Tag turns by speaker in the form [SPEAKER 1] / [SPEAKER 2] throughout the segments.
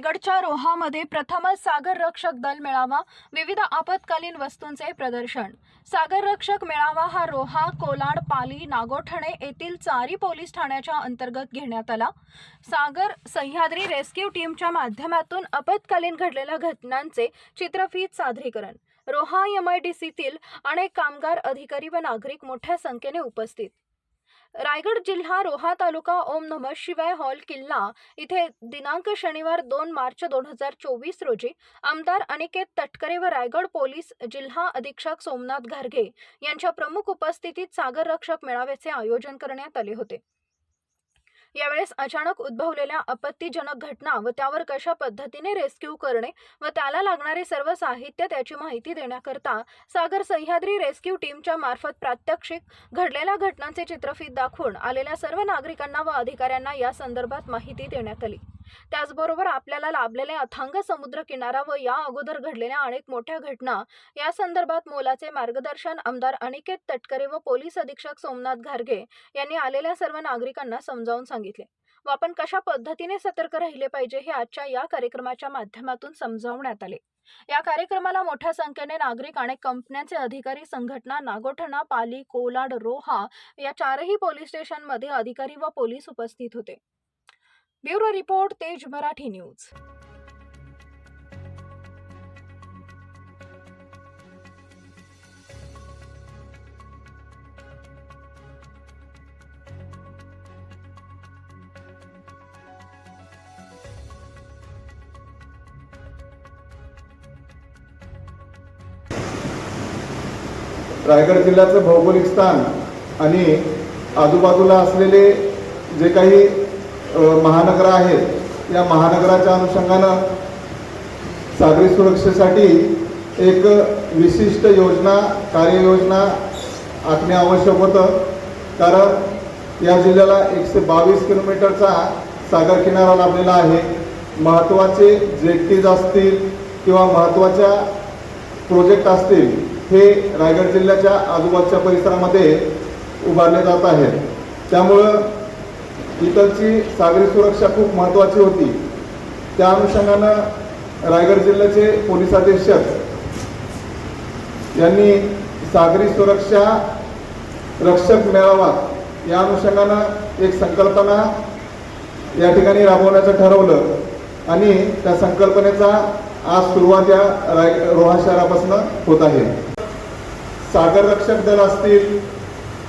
[SPEAKER 1] रायगडच्या रोहामध्ये प्रथमच सागर रक्षक दल मेळावा विविध आपत्कालीन वस्तूंचे प्रदर्शन. सागर रक्षक मेळावा हा रोहा कोलाड पाली नागोठणे येथील चारी पोलीस ठाण्याच्या अंतर्गत घेण्यात आला. सागर सह्याद्री रेस्क्यू टीमच्या माध्यमातून आपत्कालीन घडलेल्या घटनांचे चित्रफीत सादरीकरण. रोहा एमआयडीसीतील अनेक कामगार अधिकारी व नागरिक मोठ्या संख्येने उपस्थित. रायगड जिल्हा रोहा तालुका ओम नमः शिवाय हॉल किल्ला इथे दिनांक शनिवार दोन मार्च दोन हजार चोवीस रोजी आमदार अनिकेत तटकरे व रायगड पोलीस जिल्हा अधीक्षक सोमनाथ घारगे यांच्या प्रमुख उपस्थितीत सागर रक्षक मेळाव्याचे आयोजन करण्यात आले होते. यावेळेस अचानक उद्भवलेल्या आपत्तीजनक घटना व त्यावर कशा पद्धतीने रेस्क्यू करणे व त्याला लागणारे सर्व साहित्य त्याची माहिती देण्याकरता सागर सह्याद्री रेस्क्यू टीमच्या मार्फत प्रात्यक्षिक घडलेल्या घटनांचे चित्रफित दाखवून आलेल्या सर्व नागरिकांना व अधिकाऱ्यांना या संदर्भात माहिती देण्यात आली. त्याचबरोबर आपल्याला लाभलेले अथांग समुद्र किनारा व या अगोदर घडलेल्या अनेक मोठ्या घटना या संदर्भात मोलाचे मार्गदर्शन आमदार अनिकेत तटकरे व पोलीस अधीक्षक सोमनाथ घारगे यांनी आलेल्या सर्व नागरिकांना समजावून सांगितले. व आपण कशा पद्धतीने सतर्क राहिले पाहिजे हे आजच्या या कार्यक्रमाच्या माध्यमातून समजावण्यात आले. या कार्यक्रमाला मोठ्या संख्येने नागरिक आणि कंपन्यांचे अधिकारी संघटना नागोठणा पाली कोलाड रोहा या चारही पोलीस स्टेशनमध्ये अधिकारी व पोलीस उपस्थित होते. ब्युरो रिपोर्ट तेज मराठी न्यूज.
[SPEAKER 2] रायगड जिल्ह्याचं भौगोलिक स्थान आणि आजूबाजूला असलेले जे काही महानगरं आहेत. या महानगराच्या अनुषंगानं सागरी सुरक्षेसाठी एक विशिष्ट योजना कार्ययोजना आखणे आवश्यक होतं. कारण या जिल्ह्याला एकशे बावीस किलोमीटरचा सागर किनारा लाभलेला आहे. महत्त्वाचे जेटीज असतील किंवा महत्त्वाच्या प्रोजेक्ट असतील हे रायगड जिल्ह्याच्या आजूबाजूच्या परिसरामध्ये उभारले जात आहेत. त्यामुळं इथलची सागरी सुरक्षा खूप महत्त्वाची होती. त्या अनुषंगानं रायगड जिल्ह्याचे पोलीस अधीक्षक यांनी सागरी सुरक्षा रक्षक मेळावा या अनुषंगानं एक संकल्पना या ठिकाणी राबवण्याचं ठरवलं आणि त्या संकल्पनेचा आज सुरुवात या राय रोहा शहरापासून होत आहे. सागर रक्षक दल असतील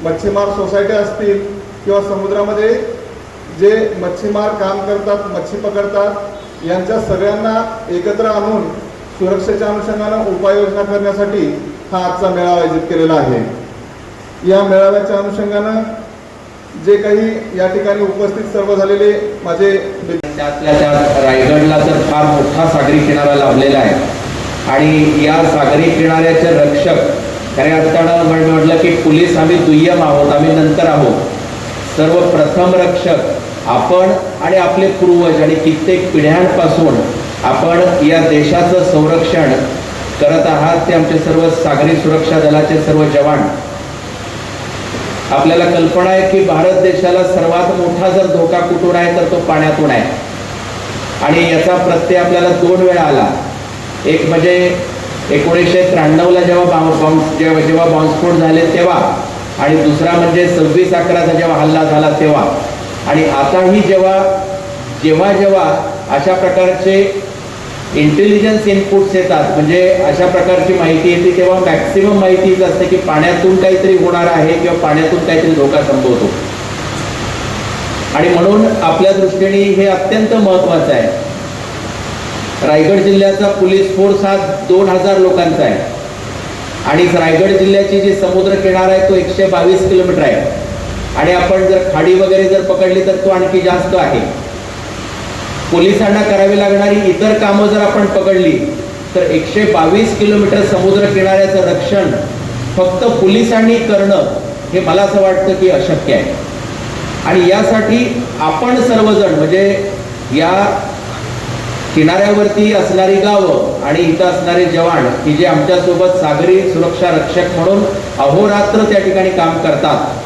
[SPEAKER 2] मच्छीमार सोसायटी असतील किंवा समुद्रामध्ये जे मच्छीमार काम करतात मच्छी पकडतात यांच्या सगळ्यांना एकत्र आणून सुरक्षेच्या अनुषंगानं उपाययोजना करण्यासाठी हा आजचा मेळावा आयोजित केलेला आहे. या मेळाव्याच्या अनुषंगानं जे काही या ठिकाणी उपस्थित सर्व झालेले माझे मित्र
[SPEAKER 3] त्यातल्या त्यात रायगडला तर फार मोठा सागरी किनारा लाभलेला आहे. आणि या सागरी किनाऱ्याचे रक्षक खऱ्या अर्थानं म्हण- म्हटलं की पोलीस आम्ही दुय्यम आहोत आम्ही नंतर आहोत. सर्वप्रथम रक्षक आपण आणि आपले पूर्वज आणि कित्येक पिढ्यांपासून आपण या देशाचं संरक्षण करत आहात ते आमचे सर्व सागरी सुरक्षा दलाचे सर्व जवान. आपल्याला कल्पना आहे की भारत देशाला सर्वात मोठा जर धोका कुठून आहे तर तो पाण्यातून आहे. आणि याचा प्रत्यय आपल्याला दोन वेळा आला. एक म्हणजे एकोणीसशे त्र्याण्णवला जेव्हा बॉम्ब जेव्हा जेव्हा बॉम्बस्फोट झाले तेव्हा आणि दुसरा म्हणजे सव्वीस अकराचा जेव्हा हल्ला झाला तेव्हा. आणि आताही जेव्हा जेव्हा जेव्हा अशा प्रकारचे इंटेलिजन्स इनपुट्स येतात म्हणजे अशा प्रकारची माहिती येते तेव्हा मॅक्सिमम माहिती असते की पाण्यातून काहीतरी होणार आहे किंवा पाण्यातून काहीतरी धोका संभवतो. आणि म्हणून आपल्या दृष्टीने हे अत्यंत महत्वाचं आहे. रायगड जिल्ह्याचा पोलीस फोर्स हा दोन हजार लोकांचा आहे. आणि रायगड जिल्ह्याची जी समुद्र किनारा आहे तो एकशे बावीस किलोमीटर आहे. आणि आपण जर खाडी वगैरे जर पकडली तर तो आणखी जास्त आहे. पोलिसांना करावी लागणारी इतर कामं जर आपण पकडली तर एकशे बावीस किलोमीटर समुद्र किनाऱ्याचं रक्षण फक्त पोलिसांनी करणं हे मला असं वाटतं की अशक्य आहे. आणि यासाठी आपण सर्वजण म्हणजे या किनाऱ्यावरती असणारी गावं आणि इथं असणारे जवान की जे आमच्यासोबत सागरी सुरक्षा रक्षक म्हणून अहोरात्र त्या ठिकाणी काम करतात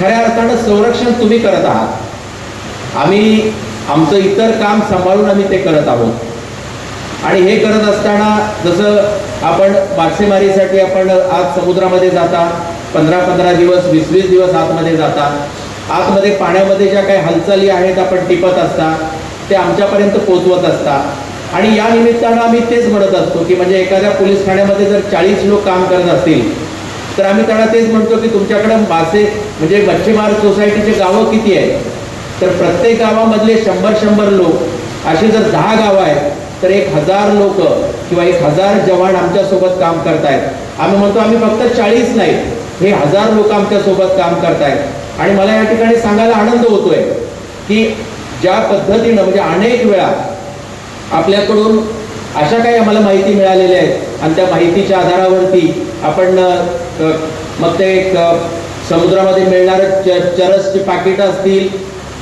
[SPEAKER 3] खऱ्या अर्थानं संरक्षण तुम्ही करत आहात. आम्ही आमचं इतर काम सांभाळून आम्ही ते करत आहोत. आणि हे करत असताना जसं आपण मासेमारीसाठी आपण आज समुद्रामध्ये जाता पंधरा पंधरा दिवस वीस वीस दिवस आतमध्ये जाता. आतमध्ये पाण्यामध्ये ज्या काही हालचाली आहेत आपण टिपत असता ते आमच्यापर्यंत पोचवत असता. आणि या निमित्तानं आम्ही तेच म्हणत असतो की म्हणजे एखाद्या पोलीस ठाण्यामध्ये जर चाळीस लोक काम करत असतील तर आम्ही त्यांना तेच म्हणतो की तुमच्याकडे मासे म्हणजे मच्छीमार सोसायटीचे गावं किती आहेत? तर प्रत्येक गावामधले शंभर शंभर लोक अशी जर दहा गावं आहेत तर एक हजार लोक किंवा एक हजार जवान आमच्यासोबत काम करतायत. आम्ही म्हणतो आम्ही फक्त चाळीस नाही हे हजार लोक आमच्यासोबत काम करतायत. आणि मला या ठिकाणी सांगायला आनंद होतोय की ज्या पद्धतीनं म्हणजे अनेक वेळा आपल्याकडून अशा काही आम्हाला माहिती मिळालेल्या आहेत. आणि त्या माहितीच्या आधारावरती आपण मग ते एक समुद्रामध्ये मिळणारे च चरसची पाकिटं असतील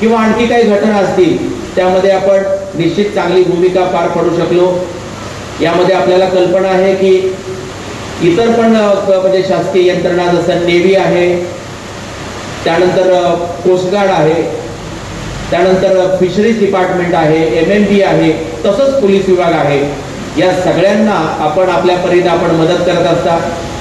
[SPEAKER 3] किंवा आणखी काही घटना असतील त्यामध्ये आपण निश्चित चांगली भूमिका पार पडू शकलो. यामध्ये आपल्याला कल्पना आहे की इतर पण म्हणजे शासकीय यंत्रणा जसं नेव्ही आहे त्यानंतर कोस्टगार्ड आहे त्यानंतर फिशरीज डिपार्टमेंट आहे एम एम बी आहे तसंच पोलीस विभाग आहे. या सगळ्यांना आपण आपल्या परीने आपण मदत करत असता.